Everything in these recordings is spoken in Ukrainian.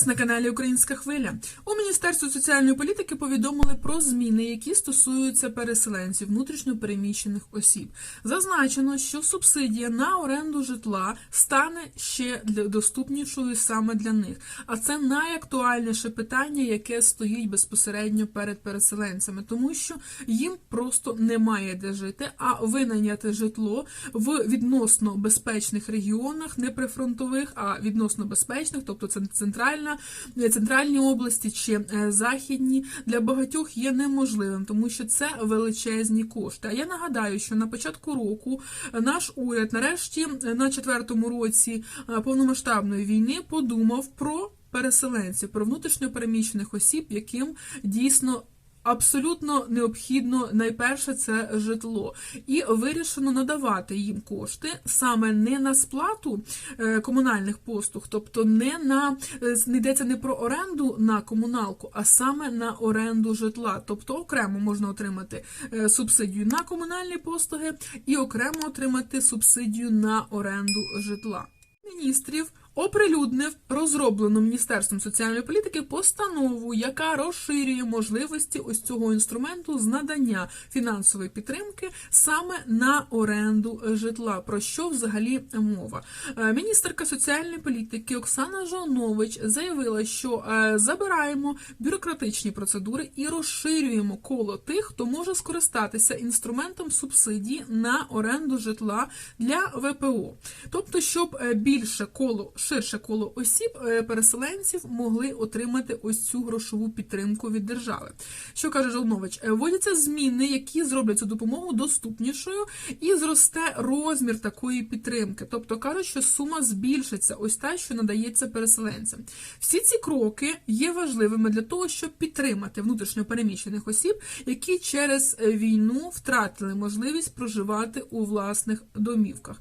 вас на каналі Українська Хвиля. У Міністерстві соціальної політики повідомили про зміни, які стосуються переселенців внутрішньо переміщених осіб. Зазначено, що субсидія на оренду житла стане ще доступнішою саме для них. А це найактуальніше питання, яке стоїть безпосередньо перед переселенцями, тому що їм просто немає де жити, а винайняти житло в відносно безпечних регіонах, не прифронтових, а відносно безпечних, тобто це центральна, центральні області чи е, західні, для багатьох є неможливим, тому що це величезні кошти. А я нагадаю, що на початку року наш уряд, нарешті, е, на четвертому році е, повномасштабної війни, подумав про переселенців, про внутрішньопереміщених осіб, яким дійсно. Абсолютно необхідно найперше це житло, і вирішено надавати їм кошти саме не на сплату е, комунальних послуг, тобто не на е, не йдеться не про оренду на комуналку, а саме на оренду житла. Тобто окремо можна отримати е, субсидію на комунальні послуги і окремо отримати субсидію на оренду житла. Міністрів оприлюднив розроблену Міністерством соціальної політики постанову, яка розширює можливості ось цього інструменту з надання фінансової підтримки саме на оренду житла. Про що взагалі мова? Е, Міністерка соціальної політики Оксана Жонович заявила, що е, забираємо бюрократичні процедури і розширюємо коло тих, хто може скористатися інструментом субсидії на оренду житла для ВПО. Тобто, щоб е, більше коло, ширше коло осіб, е, переселенців могли отримати ось цю грошову підтримку від держави. Що каже Жолнович? Е, Вводяться зміни, які зроблять цю допомогу доступнішою і зросте розмір такої підтримки. Тобто кажуть, що сума збільшиться, ось та, що надається переселенцям. Всі ці кроки є важливими для того, щоб підтримати внутрішньо переміщених осіб, які через е, війну втратили можливість проживати у власних домівках.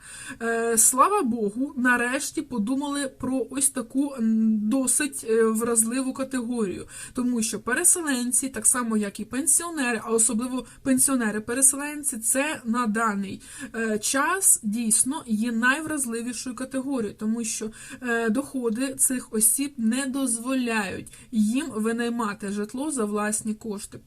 Слава Богу, нарешті подумали про ось таку досить е, вразливу категорію, тому що переселенці, так само як і пенсіонери, а особливо пенсіонери-переселенці, це на даний е, час дійсно є найвразливішою категорією, тому що е, доходи цих осіб не дозволяють їм винаймати житло за власні кошти.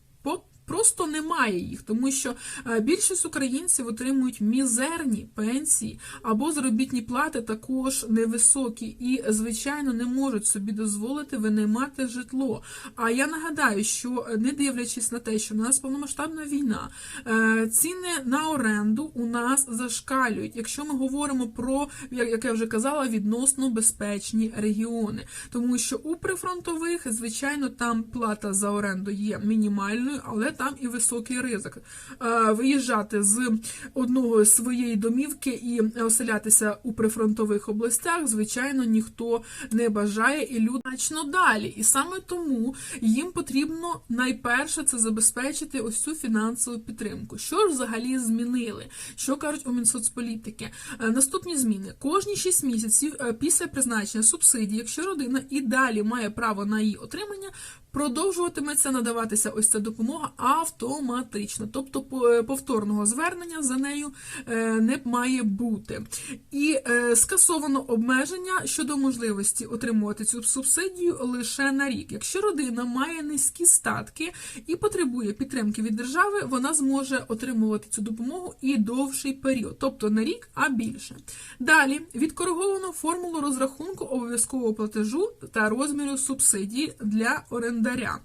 Просто немає їх, тому що е, більшість українців отримують мізерні пенсії або заробітні плати також невисокі і, звичайно, не можуть собі дозволити винаймати житло. А я нагадаю, що е, не дивлячись на те, що у нас повномасштабна війна, е, ціни на оренду у нас зашкалюють. Якщо ми говоримо про, як як я вже казала, відносно безпечні регіони, тому що у прифронтових, звичайно, там плата за оренду є мінімальною, але там і високий ризик. Е, Виїжджати з одного своєї домівки і оселятися у прифронтових областях, звичайно, ніхто не бажає і люди значно далі. І саме тому їм потрібно найперше це забезпечити ось цю фінансову підтримку. Що ж взагалі змінили? Що кажуть у Мінсоцполітики? Е, Наступні зміни кожні 6 місяців е, після призначення субсидії, якщо родина і далі має право на її отримання, продовжуватиметься надаватися ось ця допомога автоматично, тобто е, повторного звернення за нею е, не має бути. І е, скасовано обмеження щодо можливості отримувати цю субсидію лише на рік. Якщо родина має низькі статки і потребує підтримки від держави, вона зможе отримувати цю допомогу і довший період, тобто не рік, а більше. Далі відкориговано формулу розрахунку обов'язкового платежу та розміру субсидії для орендаря.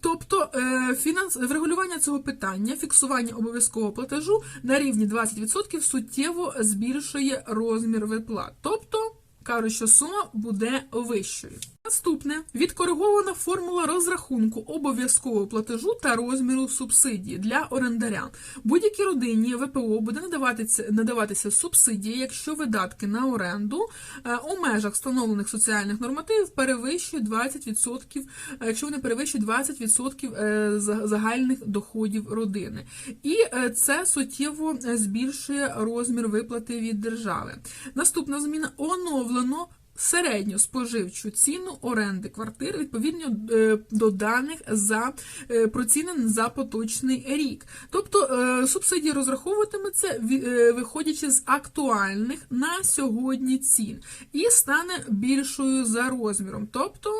Тобто е, фінанс... врегулювання цього питання, фіксування обов'язкового платежу на рівні 20% суттєво збільшує розмір виплат. Тобто кажуть, що сума буде вищою. Наступне відкоригована формула розрахунку обов'язкового платежу та розміру субсидії для орендаря. Будь-якій родині ВПО буде надаватися, надаватися субсидія, якщо видатки на оренду е, у межах встановлених соціальних нормативів перевищують 20%, е, якщо вони перевищують 20% е, загальних доходів родини. І це суттєво збільшує розмір виплати від держави. Наступна зміна оновлено середню споживчу ціну оренди квартир відповідно е, до даних за е, процінених за поточний рік. Тобто субсидія субсидії розраховуватиметься е, виходячи з актуальних на сьогодні цін і стане більшою за розміром. Тобто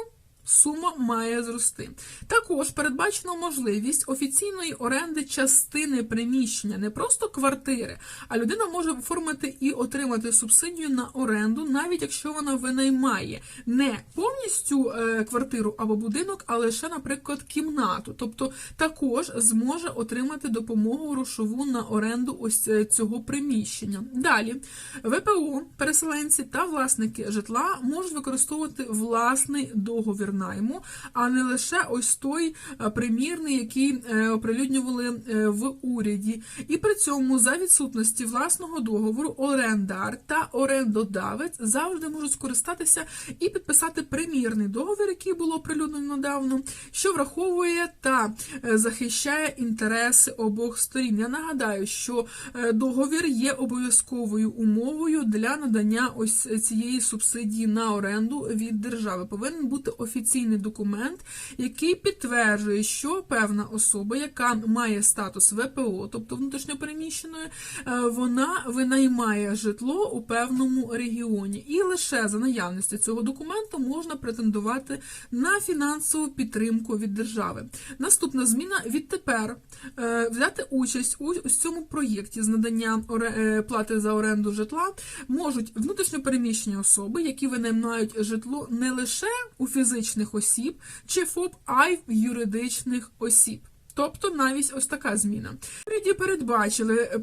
сума має зрости. Також передбачено можливість офіційної оренди частини приміщення, не просто квартири, а людина може оформити і отримати субсидію на оренду, навіть якщо вона винаймає не повністю е, квартиру або будинок, а лише, наприклад, кімнату. Тобто також зможе отримати допомогу грошову на оренду ось е, цього приміщення. Далі ВПО, переселенці та власники житла можуть використовувати власний договір найму, а не лише ось той е, примірний, який е, оприлюднювали е, в уряді. І при цьому за відсутності власного договору орендар та орендодавець завжди можуть скористатися і підписати примірний договір, який було оприлюднено недавно, що враховує та захищає інтереси обох сторін. Я нагадаю, що договір є обов'язковою умовою для надання ось цієї субсидії на оренду від держави. Повинен бути офіційний документ, який підтверджує, що певна особа, яка має статус ВПО, тобто внутрішньопереміщеної, е, вона винаймає житло у певному регіоні, і лише за наявності цього документу можна претендувати на фінансову підтримку від держави. Наступна зміна відтепер е, взяти участь у цьому проєкті з надання е, плати за оренду житла можуть внутрішньопереміщені особи, які винаймають житло не лише у фізичних осіб чи ФОП, айв юридичних осіб. Тобто навіть ось така зміна. Переді передбачили е,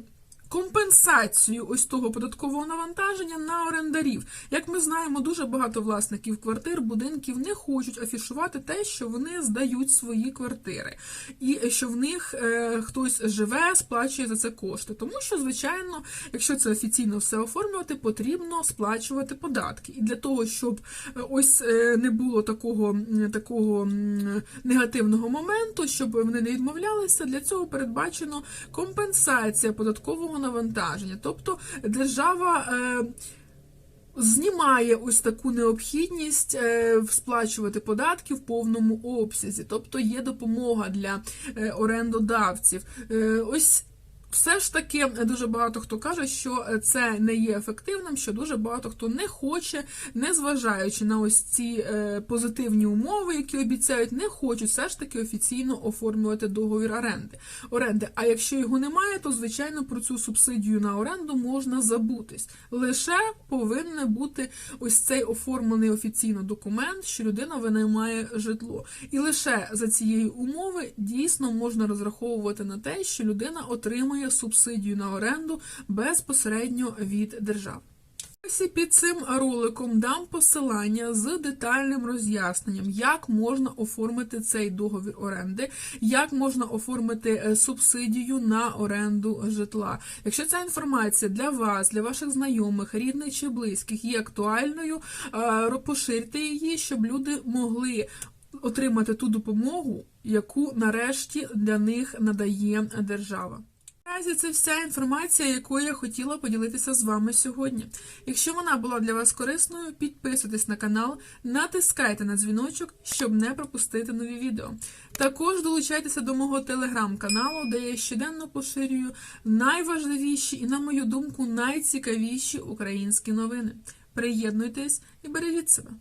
компенсацію ось того податкового навантаження на орендарів. Як ми знаємо, дуже багато власників квартир, будинків не хочуть афішувати те, що вони здають свої квартири, і що в них е, хтось живе, сплачує за це кошти. Тому що, звичайно, якщо це офіційно все оформлювати, потрібно сплачувати податки. І для того, щоб е, ось е, не було такого, такого негативного моменту, щоб вони не відмовлялися, для цього передбачено компенсація податкового навантаження. Тобто держава. Е, Знімає ось таку необхідність е, сплачувати податки в повному обсязі, тобто є допомога для е, орендодавців. Е, Ось все ж таки дуже багато хто каже, що це не є ефективним, що дуже багато хто не хоче, не зважаючи на ось ці е, позитивні умови, які обіцяють, не хочуть все ж таки офіційно оформлювати договір оренди. оренди. А якщо його немає, то звичайно про цю субсидію на оренду можна забутись. Лише повинен бути ось цей оформлений офіційно документ, що людина винаймає житло. І лише за цієї умови дійсно можна розраховувати на те, що людина отримує субсидію на оренду безпосередньо від держави. Ось під цим роликом дам посилання з детальним роз'ясненням, як можна оформити цей договір оренди, як можна оформити е, субсидію на оренду житла. Якщо ця інформація для вас, для ваших знайомих, рідних чи близьких є актуальною, е, поширте її, щоб люди могли отримати ту допомогу, яку нарешті для них надає держава. Наразі це вся інформація, якою я хотіла поділитися з вами сьогодні. Якщо вона була для вас корисною, підписуйтесь на канал, натискайте на дзвіночок, щоб не пропустити нові відео. Також долучайтеся до мого телеграм-каналу, де я щоденно поширюю найважливіші і, на мою думку, найцікавіші українські новини. Приєднуйтесь і бережіть себе.